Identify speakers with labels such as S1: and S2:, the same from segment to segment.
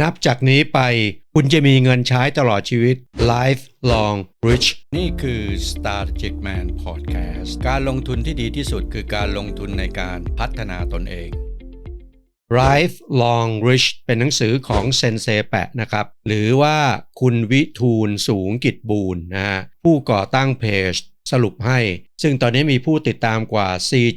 S1: นับจากนี้ไปคุณจะมีเงินใช้ตลอดชีวิต Life Long Rich
S2: นี่คือ Strategic Man Podcast การลงทุนที่ดีที่สุดคือการลงทุนในการพัฒนาตนเอง
S1: Life Long Rich เป็นหนังสือของเซนเซแปะนะครับ หรือว่าคุณวิทูลสูงกิจบูรณ์นะฮะผู้ก่อตั้งเพจสรุปให้ ซึ่งตอนนี้มีผู้ติดตามกว่า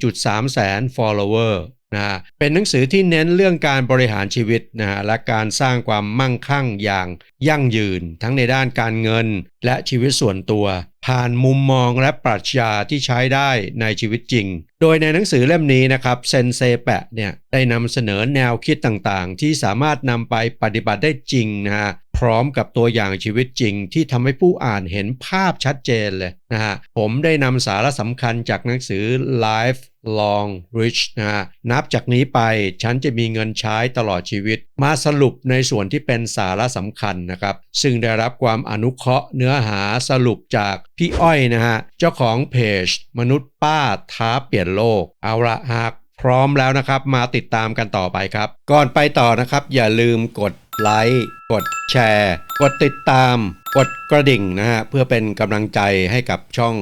S1: 4.3 แสน follower นะเป็นหนังสือที่เน้นเรื่องการบริหารชีวิตนะฮะและการสร้างความมั่งคั่งอย่างยั่งยืน ทั้งในด้านการเงินและชีวิตส่วนตัว ผ่านมุมมองและปรัชญาที่ใช้ได้ในชีวิตจริง โดยในหนังสือเล่มนี้นะครับเซนเซแปะเนี่ยได้นำเสนอแนวคิดต่างๆ ที่สามารถนำไปปฏิบัติได้จริงนะฮะ พร้อมกับตัวอย่างชีวิตจริงที่ทำให้ผู้อ่านเห็นภาพชัดเจนเลยนะฮะผมได้นำสาระสำคัญจากหนังสือ Life Long Rich นะฮะนับจากนี้ไปฉันจะมีเงินใช้ตลอดชีวิต มาสรุปในส่วนที่เป็นสาระสำคัญนะครับ ซึ่งได้รับความอนุเคราะห์เนื้อหาสรุปจากพี่อ้อยนะฮะเจ้าของเพจ มนุษย์ป้าท้าเปลี่ยนโลก เอาละหากพร้อมแล้วนะครับ มาติดตามกันต่อไปครับ ก่อนไปต่อนะครับ อย่าลืมกด ไลค์ กดแชร์ กดติดตาม กดกระดิ่งนะฮะ เพื่อเป็นกำลังใจให้กับช่อง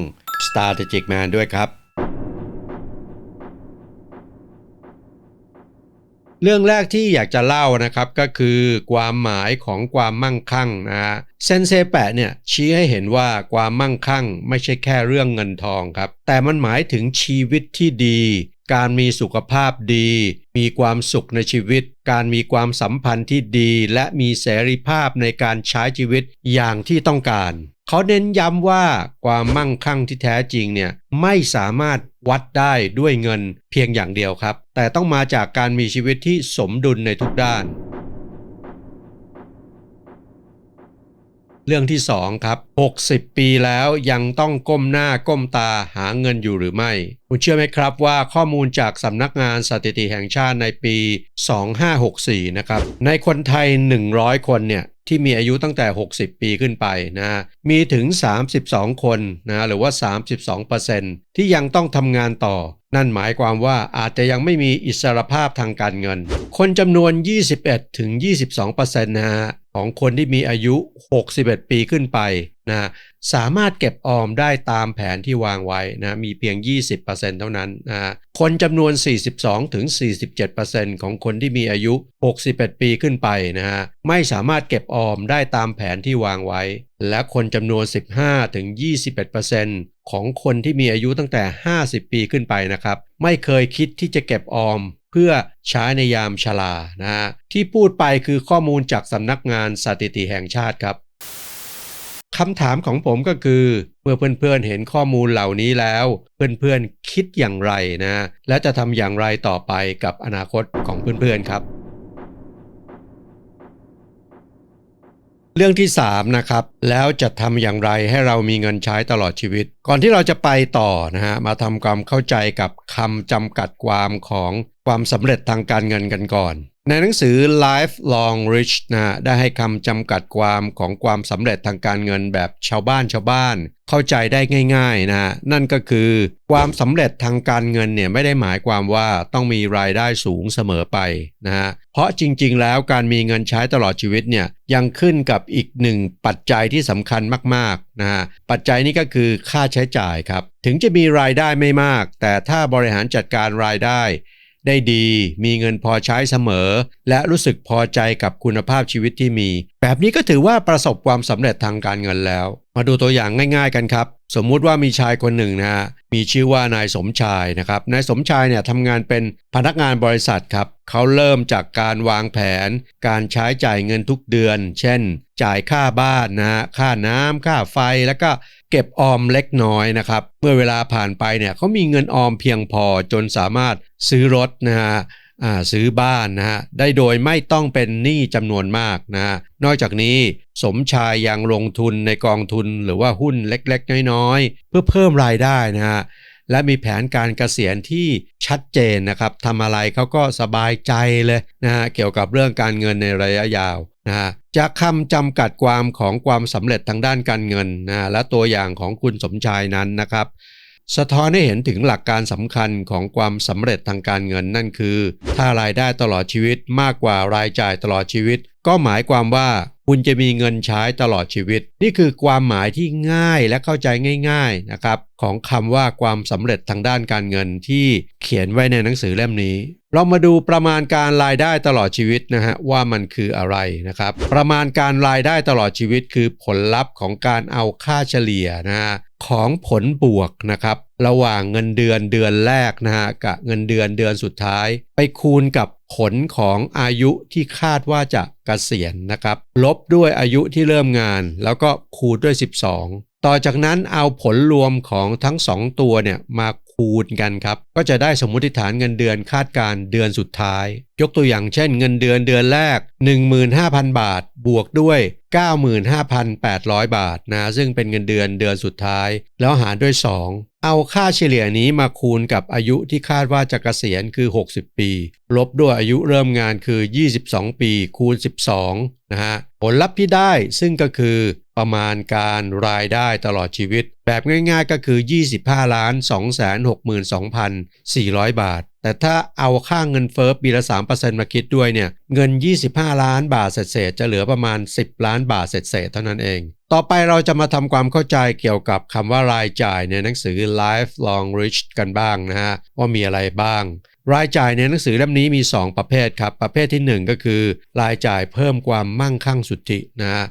S1: Strategic Man ด้วยครับ เรื่องแรกที่อยากจะเล่านะครับก็คือความหมายของความมั่งคั่งนะฮะเซนเซแปะเนี่ยชี้ให้เห็นว่าความมั่งคั่งไม่ใช่แค่เรื่องเงินทองครับ แต่มันหมายถึงชีวิตที่ดี การมีสุขภาพดี มีความสุขในชีวิต การมีความสัมพันธ์ที่ดี และมีเสรีภาพในการใช้ชีวิตอย่างที่ต้องการ เขาเน้นย้ำว่าความมั่งคั่งที่แท้จริงเนี่ยไม่สามารถวัดได้ด้วยเงินเพียงอย่างเดียวครับ แต่ต้องมาจากการมีชีวิตที่สมดุลในทุกด้าน เรื่องที่2ครับ60 ปีแล้วยังต้องก้มหน้าก้มตาหาเงินอยู่หรือไม่ คุณเชื่อไหมครับว่าข้อมูลจากสำนักงานสถิติแห่งชาติในปี 2564 นะครับ ในคนไทย 100 คนเนี่ยที่มีอายุตั้งแต่ 60 ปีขึ้นไปนะมีถึง 32 คนนะหรือว่า 32%ที่ยังต้องทำงานต่อ นั่นหมายความว่าอาจจะยังไม่มีอิสรภาพทางการเงิน คนจำนวน 21-22%นะฮะ ของคนที่มีอายุ 61 ปีขึ้นไปนะสามารถเก็บออมได้ตามแผนที่วางไว้นะมีเพียง 20%เท่านั้นนะคนจำนวน 42-47%ของคนที่มีอายุ 61 ปีขึ้นไปนะฮะไม่สามารถเก็บออมได้ตามแผนที่วางไว้ และคนจำนวน 15-21%ของคนที่มีอายุตั้งแต่ 50 ปีขึ้นไปนะครับ ไม่เคยคิดที่จะเก็บออม เพื่อใช้ในยามชรานะฮะที่พูดไปคือข้อมูลจากสำนักงานสถิติแห่งชาติครับคำถามของผมก็คือ เมื่อเพื่อนๆเห็นข้อมูลเหล่านี้แล้ว เพื่อนๆคิดอย่างไรนะ และจะทำอย่างไรต่อไปกับอนาคตของเพื่อนๆครับ เรื่องที่ 3 นะครับ แล้วจะทำอย่างไรให้เรามีเงินใช้ตลอดชีวิต ก่อนที่เราจะไปต่อนะฮะมาทำความเข้าใจกับคำจำกัดความของ ความสำเร็จทางการเงินกันก่อน ในหนังสือ Life Long Rich นะได้ให้คำจำกัดความของความสำเร็จทางการเงินแบบชาวบ้านชาวบ้าน เข้าใจได้ง่ายๆนะนั่นก็คือ ความสำเร็จทางการเงินเนี่ยไม่ได้หมายความว่าต้องมีรายได้สูงเสมอไปนะฮะเพราะจริงๆแล้วการมีเงินใช้ตลอดชีวิตเนี่ยยังขึ้นกับอีกหนึ่งปัจจัยที่สำคัญมากๆนะฮะปัจจัยนี้ก็คือค่าใช้จ่ายครับ ถึงจะมีรายได้ไม่มาก แต่ถ้าบริหารจัดการรายได้ ได้ดี มีเงินพอใช้เสมอ และรู้สึกพอใจกับคุณภาพชีวิตที่มี แบบนี้ก็ถือว่าประสบความสำเร็จทางการเงินแล้ว มาดูตัวอย่างง่าย ๆ กันครับ สมมุติว่ามีชายคนหนึ่งนะฮะมีชื่อว่านายสมชายนะครับนายสมชายเนี่ยทำงานเป็นพนักงานบริษัทครับเขาเริ่มจากการวางแผน การใช้จ่ายเงินทุกเดือน เช่น จ่ายค่าบ้านนะค่าน้ำค่าไฟแล้วก็เก็บออมเล็กน้อยนะครับ เมื่อเวลาผ่านไปเนี่ยเขามีเงินออมเพียงพอจนสามารถซื้อรถนะฮะซื้อบ้านนะฮะได้โดยไม่ต้องเป็นหนี้จำนวนมากนะนอกจากนี้สมชายยังลงทุนในกองทุนหรือว่าหุ้นเล็กๆ น้อยๆ เพื่อเพิ่มรายได้นะฮะและมีแผนการเกษียณที่ชัดเจนนะครับทำอะไรเขาก็สบายใจเลยนะฮะเกี่ยวกับเรื่องการเงินในระยะยาว นะจากคำจำกัดความของความสำเร็จทางด้านการเงินนะและตัวอย่างของคุณสมชายนั้นนะครับ สะท้อนให้เห็นถึงหลักการสำคัญของความสำเร็จทางการเงินนั่นคือ ถ้ารายได้ตลอดชีวิตมากกว่ารายจ่ายตลอดชีวิต ก็หมายความว่าคุณจะมีเงินใช้ตลอดชีวิต นี่คือความหมายที่ง่ายและเข้าใจง่าย ๆนะครับ ของคำว่าความสำเร็จทางด้านการเงินที่เขียนไว้ในหนังสือเล่มนี้ เรามาดูประมาณการรายได้ตลอดชีวิตนะฮะว่ามันคืออะไรนะครับ ประมาณการรายได้ตลอดชีวิตคือผลลัพธ์ของการเอาค่าเฉลี่ยนะฮะของผลบวกนะครับ ระหว่างเงินเดือนเดือนแรกนะฮะกับเงินเดือนเดือนสุดท้าย ไปคูณกับผลของอายุที่คาดว่าจะกะเกษียณนะครับ ลบด้วยอายุที่เริ่มงาน แล้วก็คูณด้วย 12 ต่อจากนั้นเอาผลรวมของทั้ง 2 ตัวเนี่ยมา คูณกันครับ ก็จะได้สมมติฐานเงินเดือนคาดการเดือนสุดท้ายยกตัวอย่างเช่นเงินเดือนเดือนแรก 15,000 บาท บวกด้วย 95,800 บาทนะซึ่งเป็นเงินเดือนเดือนสุดท้าย แล้วหารด้วย 2 เอาค่าเฉลี่ยนี้มาคูณกับอายุที่คาดว่าจะเกษียณคือ 60 ปี ลบด้วยอายุเริ่มงานคือ 22 ปี คูณ 12 นะฮะผลลัพธ์ที่ได้ซึ่งก็คือประมาณการรายได้ตลอดชีวิต แบบง่ายๆก็คือ 25ล้าน262,400 บาท แต่ถ้าเอาค่าเงินเฟ้อปีละ 3%มาคิดด้วยเนี่ยเงิน 25 ล้านบาทเศษจะเหลือประมาณ 10 ล้านบาทเศษเท่านั้นเอง ต่อไปเราจะมาทำความเข้าใจเกี่ยวกับคำว่ารายจ่ายในหนังสือ Lifelong Rich กันบ้างนะฮะว่ามีอะไรบ้าง รายจ่ายในหนังสือเล่มนี้มี 2 ประเภทครับ ประเภทที่ 1 ก็คือ รายจ่ายเพิ่มความมั่งคั่งสุทธินะฮะ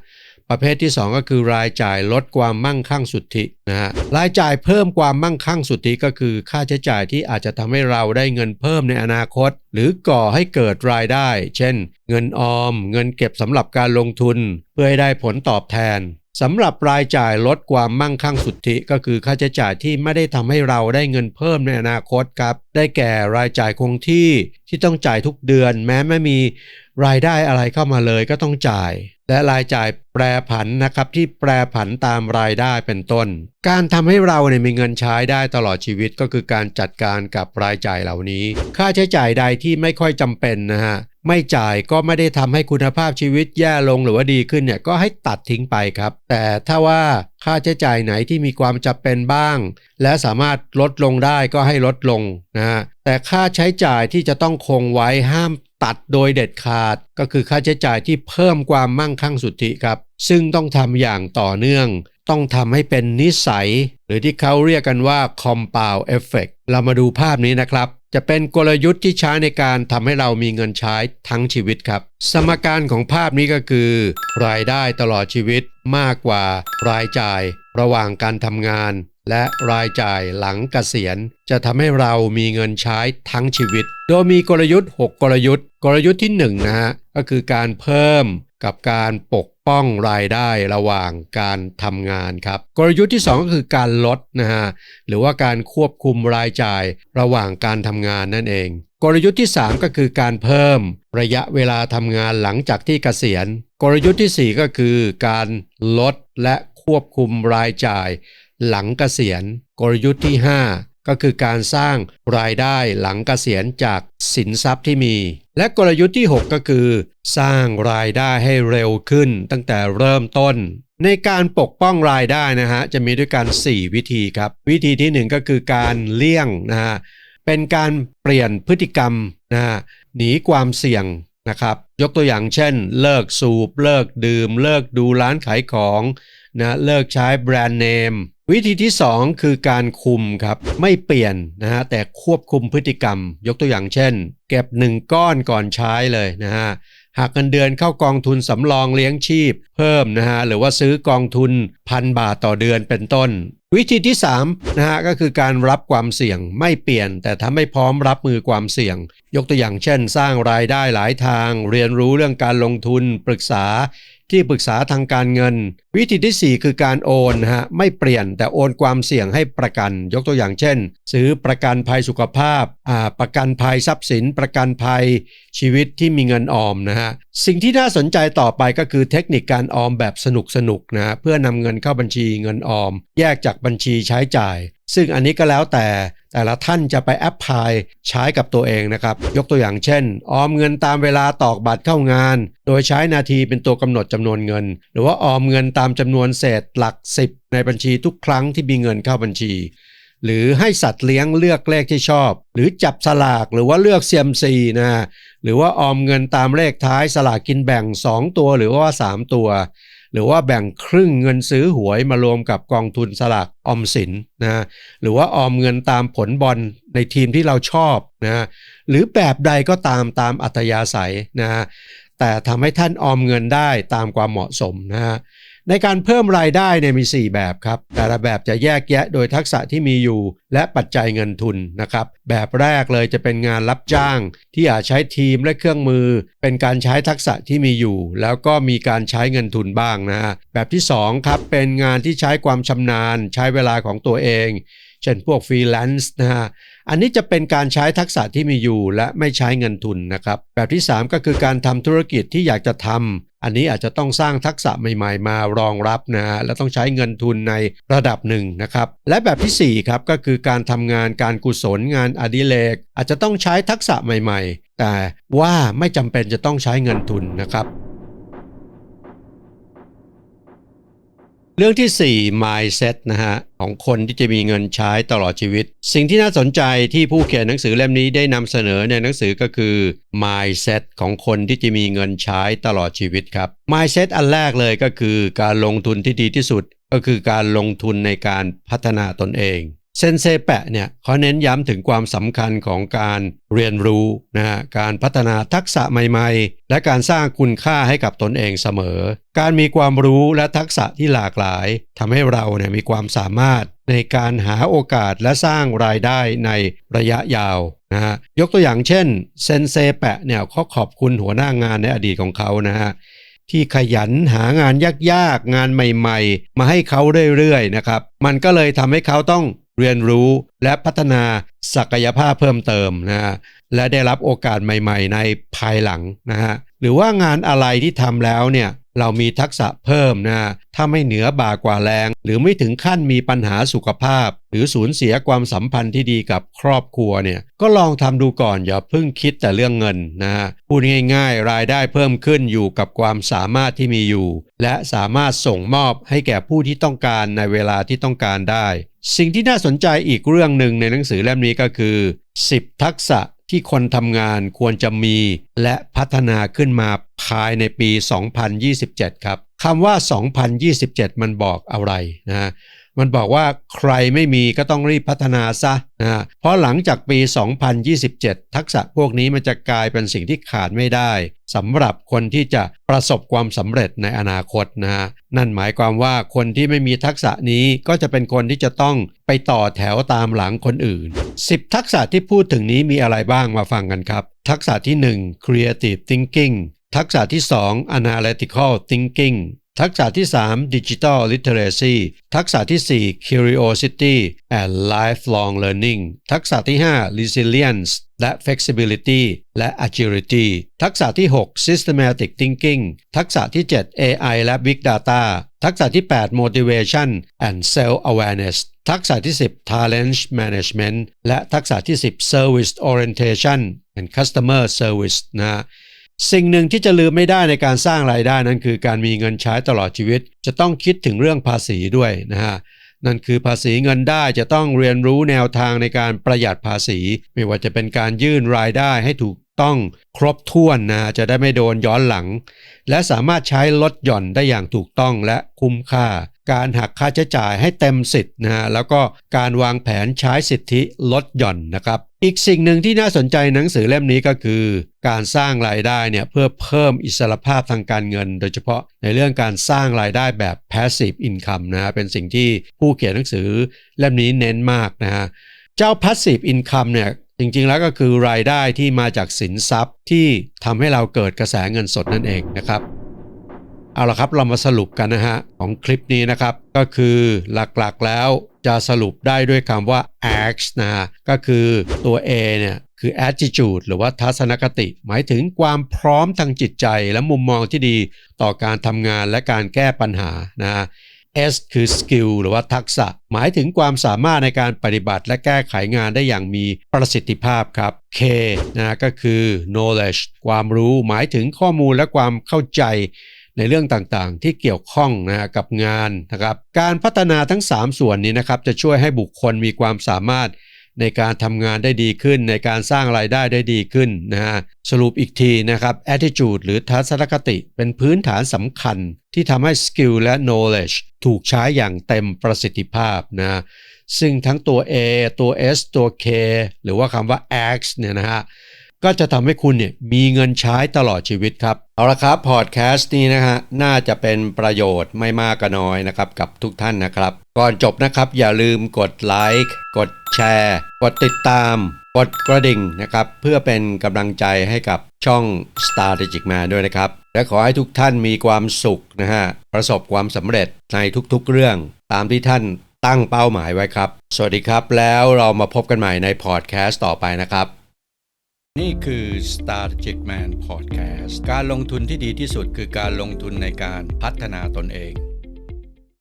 S1: ประเภทที่ 2 ก็คือรายจ่ายลดความมั่งคั่งสุทธินะฮะรายจ่ายเพิ่มความมั่งคั่งสุทธิก็คือ ค่าใช้จ่ายที่อาจจะทำให้เราได้เงินเพิ่มในอนาคต หรือก่อให้เกิดรายได้ เช่น เงินออม เงินเก็บสำหรับการลงทุน เพื่อให้ได้ผลตอบแทน สำหรับรายจ่ายลดความมั่งคั่งสุทธิ ก็คือค่าใช้จ่ายที่ไม่ได้ทำให้เราได้เงินเพิ่มในอนาคตครับ ได้แก่รายจ่ายคงที่ที่ต้องจ่ายทุกเดือน แม้ไม่มีรายได้อะไรเข้ามาเลยก็ต้องจ่าย และรายจ่ายแปรผันนะครับที่แปรผันตามรายได้เป็นต้น การทำให้เราเนี่ยมีเงินใช้ได้ตลอดชีวิตก็คือการจัดการกับรายจ่ายเหล่านี้ ค่าใช้จ่ายใดที่ไม่ค่อยจำเป็นนะฮะ ไม่จ่ายก็ไม่ได้ทำให้คุณภาพชีวิตแย่ลงหรือว่าดีขึ้นเนี่ยก็ให้ตัดทิ้งไปครับ แต่ถ้าว่าค่าใช้จ่ายไหนที่มีความจำเป็นบ้าง และสามารถลดลงได้ก็ให้ลดลงนะฮะแต่ค่าใช้จ่ายที่จะต้องคงไว้ห้ามตัดโดยเด็ดขาด ก็คือค่าใช้จ่ายที่เพิ่มความมั่งคั่งสุทธิครับ ซึ่งต้องทำอย่างต่อเนื่อง ต้องทำให้เป็นนิสัย หรือที่เขาเรียกกันว่า compound effect เรามาดูภาพนี้นะครับ จะเป็นกลยุทธ์ที่ใช้ในการทำให้เรามีเงินใช้ทั้งชีวิตครับ สมการของภาพนี้ก็คือ รายได้ตลอดชีวิตมากกว่ารายจ่าย ระหว่างการทำงาน และรายจ่ายหลังเกษียณ จะทำให้เรามีเงินใช้ทั้งชีวิต โดยมีกลยุทธ์ 6 กลยุทธ์ กลยุทธ์ที่1นะฮะก็คือการเพิ่มกับการปกป้องรายได้ระหว่างการทำงานครับ กลยุทธ์ที่ 2 ก็คือการลดนะฮะหรือว่าการควบคุมรายจ่ายระหว่างการทำงานนั่นเอง กลยุทธ์ที่ 3 ก็คือการเพิ่ม ระยะเวลาทำงานหลังจากที่เกษียณ กลยุทธ์ที่ 4 ก็คือการลดและควบคุมรายจ่าย หลังเกษียณ กลยุทธ์ที่ 5 ก็คือการสร้างรายได้หลังเกษียณจากสินทรัพย์ที่มี และกลยุทธ์ที่ 6 ก็คือ สร้างรายได้ให้เร็วขึ้นตั้งแต่เริ่มต้น ในการปกป้องรายได้นะฮะจะมีด้วยกัน 4 วิธีครับ วิธีที่ 1 ก็คือการเลี่ยงนะฮะเป็นการเปลี่ยนพฤติกรรมนะฮะหนีความเสี่ยงนะครับยกตัวอย่างเช่น เลิกสูบ เลิกดื่ม เลิกดูร้านขายของนะเลิกใช้แบรนด์เนม วิธีที่ 2 คือการคุมครับ ไม่เปลี่ยนนะฮะแต่ควบคุมพฤติกรรม ยกตัวอย่างเช่น เก็บ 1 ก้อนก่อนใช้เลยนะฮะหากเงินเดือนเข้ากองทุนสำรองเลี้ยงชีพ เพิ่มนะฮะหรือว่าซื้อกองทุนพันบาทต่อเดือนเป็นต้น วิธีที่3นะฮะก็คือการรับความเสี่ยงไม่เปลี่ยน แต่ทำให้พร้อมรับมือความเสี่ยง ยกตัวอย่างเช่น สร้างรายได้หลายทาง เรียนรู้เรื่องการลงทุน ปรึกษาที่ปรึกษาทางการเงิน วิธีที่ 4 คือการโอนฮะไม่เปลี่ยนแต่โอนความเสี่ยงให้ประกัน ยกตัวอย่างเช่น ซื้อประกันภัยสุขภาพอ่าประกันภัยทรัพย์สิน ประกันภัยชีวิตที่มีเงินออมนะฮะสิ่งที่น่าสนใจต่อไปก็คือเทคนิคการออมแบบสนุกสนุกๆนะเพื่อนำเงินเข้าบัญชีเงินออม แยกจากบัญชีใช้จ่าย ซึ่งอันนี้ก็แล้วแต่แต่ละท่านจะไปแอปพลายใช้กับตัวเองนะครับ ยกตัวอย่างเช่น ออมเงินตามเวลาตอกบัตรเข้างาน โดยใช้นาทีเป็นตัวกำหนดจำนวนเงิน หรือว่าออมเงินตามจำนวนเศษหลัก 10 ในบัญชีทุกครั้งที่มีเงินเข้าบัญชี หรือให้สัตว์เลี้ยงเลือกเลขที่ชอบ หรือจับสลากหรือว่าเลือกเซียมซีนะฮะหรือว่าออมเงินตามเลขท้ายสลากกินแบ่ง 2 ตัวหรือว่า 3 ตัว หรือว่าแบ่งครึ่งเงินซื้อหวยมารวมกับกองทุนสลากออมสินนะหรือว่าออมเงินตามผลบอลในทีมที่เราชอบนะหรือแบบใดก็ตามตามอัธยาศัยนะแต่ทำให้ท่านออมเงินได้ตามความเหมาะสมนะฮะ ในการเพิ่มรายได้เนี่ยมี 4 แบบครับ แต่ละแบบจะแยกแยะโดยทักษะที่มีอยู่ และปัจจัยเงินทุนนะครับ แบบแรกเลยจะเป็นงานรับจ้าง ที่อาจใช้ทีมและเครื่องมือ เป็นการใช้ทักษะที่มีอยู่ แล้วก็มีการใช้เงินทุนบ้างนะฮะแบบที่2ครับเป็นงานที่ใช้ความชำนาญ ใช้เวลาของตัวเอง เช่นพวกฟรีแลนซ์นะฮะอันนี้จะเป็นการใช้ทักษะที่มีอยู่และไม่ใช้เงินทุนนะครับ แบบที่ 3 ก็คือการทำธุรกิจที่อยากจะทำ อันนี้อาจจะต้องสร้างทักษะใหม่ๆ มารองรับนะและต้องใช้เงินทุนในระดับหนึ่งนะครับ และแบบที่4ครับก็คือการทำงานการกุศลงานอดิเรกอาจจะต้องใช้ทักษะใหม่ๆ แต่ว่าไม่จำเป็นจะต้องใช้เงินทุนนะครับ เรื่องที่ 4 mindset นะฮะของคนที่จะมีเงินใช้ตลอดชีวิต สิ่งที่น่าสนใจที่ผู้เขียนหนังสือเล่มนี้ได้นำเสนอในหนังสือก็คือ mindset ของคนที่จะมีเงินใช้ตลอดชีวิตครับ mindset อันแรกเลยก็คือการลงทุนที่ดีที่สุด ก็คือการลงทุนในการพัฒนาตนเอง เซนเซแปะเนี่ยเขาเน้นย้ำถึงความสำคัญของการเรียนรู้นะฮะการพัฒนาทักษะใหม่ๆ และการสร้างคุณค่าให้กับตนเองเสมอ การมีความรู้และทักษะที่หลากหลายทำให้เราเนี่ยมีความสามารถในการหาโอกาสและสร้างรายได้ในระยะยาวนะฮะยกตัวอย่างเช่นเซนเซแปะเนี่ยเขาขอบคุณหัวหน้างานในอดีตของเขานะฮะที่ขยันหางานยากๆ งานใหม่ ๆ มาให้เขาเรื่อยๆนะครับ มันก็เลยทำให้เขาต้อง เรียนรู้และพัฒนาศักยภาพเพิ่มเติมนะฮะและได้รับโอกาสใหม่ ๆ ในภายหลังนะฮะหรือว่างานอะไรที่ทำแล้วเนี่ย เรามีทักษะเพิ่มนะถ้าไม่เหนือบ่ากว่าแรง หรือไม่ถึงขั้นมีปัญหาสุขภาพ หรือสูญเสียความสัมพันธ์ที่ดีกับครอบครัวเนี่ยก็ลองทำดูก่อนอย่าเพิ่งคิดแต่เรื่องเงินนะฮะพูดง่ายๆ รายได้เพิ่มขึ้นอยู่กับความสามารถที่มีอยู่ และสามารถส่งมอบให้แก่ผู้ที่ต้องการในเวลาที่ต้องการได้ สิ่งที่น่าสนใจอีกเรื่องหนึ่งในหนังสือเล่มนี้ก็คือ 10 ทักษะ ที่คนทำงานควรจะมีและพัฒนาขึ้นมาภายในปี 2027 ครับคำว่า 2027 มันบอกอะไรนะฮะ มันบอกว่าใครไม่มีก็ต้องรีบพัฒนาซะนะเพราะหลังจากปี 2027 ทักษะพวกนี้มันจะกลายเป็นสิ่งที่ขาดไม่ได้สำหรับคนที่จะประสบความสำเร็จในอนาคตนะฮะนั่นหมายความว่าคนที่ไม่มีทักษะนี้ก็จะเป็นคนที่จะต้องไปต่อแถวตามหลังคนอื่น 10 ทักษะที่พูดถึงนี้มีอะไรบ้างมาฟังกันครับ ทักษะที่ 1 creative thinking ทักษะที่ 2 analytical thinking ทักษะที่ 3 Digital Literacy ทักษะที่ 4 Curiosity and Lifelong Learning ทักษะที่ 5 Resilience และ Flexibility และ Agility ทักษะที่ 6 Systematic Thinking ทักษะที่ 7 AI และ Big Data ทักษะที่ 8 Motivation and Self-Awareness ทักษะที่ 10 Talent Management และทักษะที่ 10 Service Orientation and Customer Service นะ สิ่งหนึ่งที่จะลืมไม่ได้ในการสร้างรายได้นั้นคือการมีเงินใช้ตลอดชีวิต จะต้องคิดถึงเรื่องภาษีด้วยนะฮะนั่นคือภาษีเงินได้จะต้องเรียนรู้แนวทางในการประหยัดภาษี ไม่ว่าจะเป็นการยื่นรายได้ให้ถูกต้องครบถ้วนนะจะได้ไม่โดนย้อนหลัง และสามารถใช้ลดหย่อนได้อย่างถูกต้องและคุ้มค่า การหักค่าใช้จ่ายให้เต็มสิทธิ์นะฮะแล้วก็การวางแผนใช้สิทธิลดหย่อนนะครับ อีกสิ่งหนึ่งที่น่าสนใจหนังสือเล่มนี้ก็คือ การสร้างรายได้เนี่ยเพื่อเพิ่มอิสรภาพทางการเงิน โดยเฉพาะในเรื่องการสร้างรายได้แบบ passive income นะฮะเป็นสิ่งที่ผู้เขียนหนังสือเล่มนี้เน้นมากนะฮะเจ้า passive income เนี่ยจริงๆแล้วก็คือรายได้ที่มาจากสินทรัพย์ที่ทำให้เราเกิดกระแสเงินสดนั่นเองนะครับ เอาละครับเรามาสรุปกันนะฮะของคลิปนี้นะครับ ก็คือหลักๆแล้วจะสรุปได้ด้วยคำว่า acts นะฮะก็คือตัว A เนี่ยคือ attitude หรือว่าทัศนคติ หมายถึงความพร้อมทางจิตใจและมุมมองที่ดีต่อการทำงานและการแก้ปัญหานะฮะ S คือ skill หรือว่าทักษะ หมายถึงความสามารถในการปฏิบัติและแก้ไขงานได้อย่างมีประสิทธิภาพครับ K นะก็คือ knowledge ความรู้หมายถึงข้อมูลและความเข้าใจ ในเรื่องต่างๆ ที่เกี่ยวข้องนะกับงานนะครับ การพัฒนาทั้ง 3 ส่วนนี้นะครับจะช่วยให้บุคคลมีความสามารถในการทำงานได้ดีขึ้น ในการสร้างรายได้ได้ดีขึ้นนะฮะสรุปอีกทีนะครับ attitude หรือทัศนคติเป็นพื้นฐานสำคัญที่ทำให้ skill และ knowledge ถูกใช้อย่างเต็มประสิทธิภาพนะซึ่งทั้งตัว A ตัว S ตัว K หรือว่าคำว่า X เนี่ยนะฮะ ก็จะทำให้คุณเนี่ยมีเงินใช้ตลอดชีวิตครับ เอาละครับพอดแคสต์นี้นะฮะน่าจะเป็นประโยชน์ไม่มากก็น้อยนะครับกับทุกท่านนะครับ ก่อนจบนะครับ อย่าลืมกดไลค์กดแชร์ กดติดตาม กดกระดิ่งนะครับ เพื่อเป็นกำลังใจให้กับช่อง Strategic Man ด้วยนะครับ และขอให้ทุกท่านมีความสุขนะฮะประสบความสำเร็จในทุกๆเรื่อง ตามที่ท่านตั้งเป้าหมายไว้ครับ สวัสดีครับ แล้วเรามาพบกันใหม่ในพอดแคสต์ต่อไปนะครับ
S2: นี่คือ Strategic Man Podcast การลงทุนที่ดีที่สุดคือการลงทุนในการพัฒนาตนเอง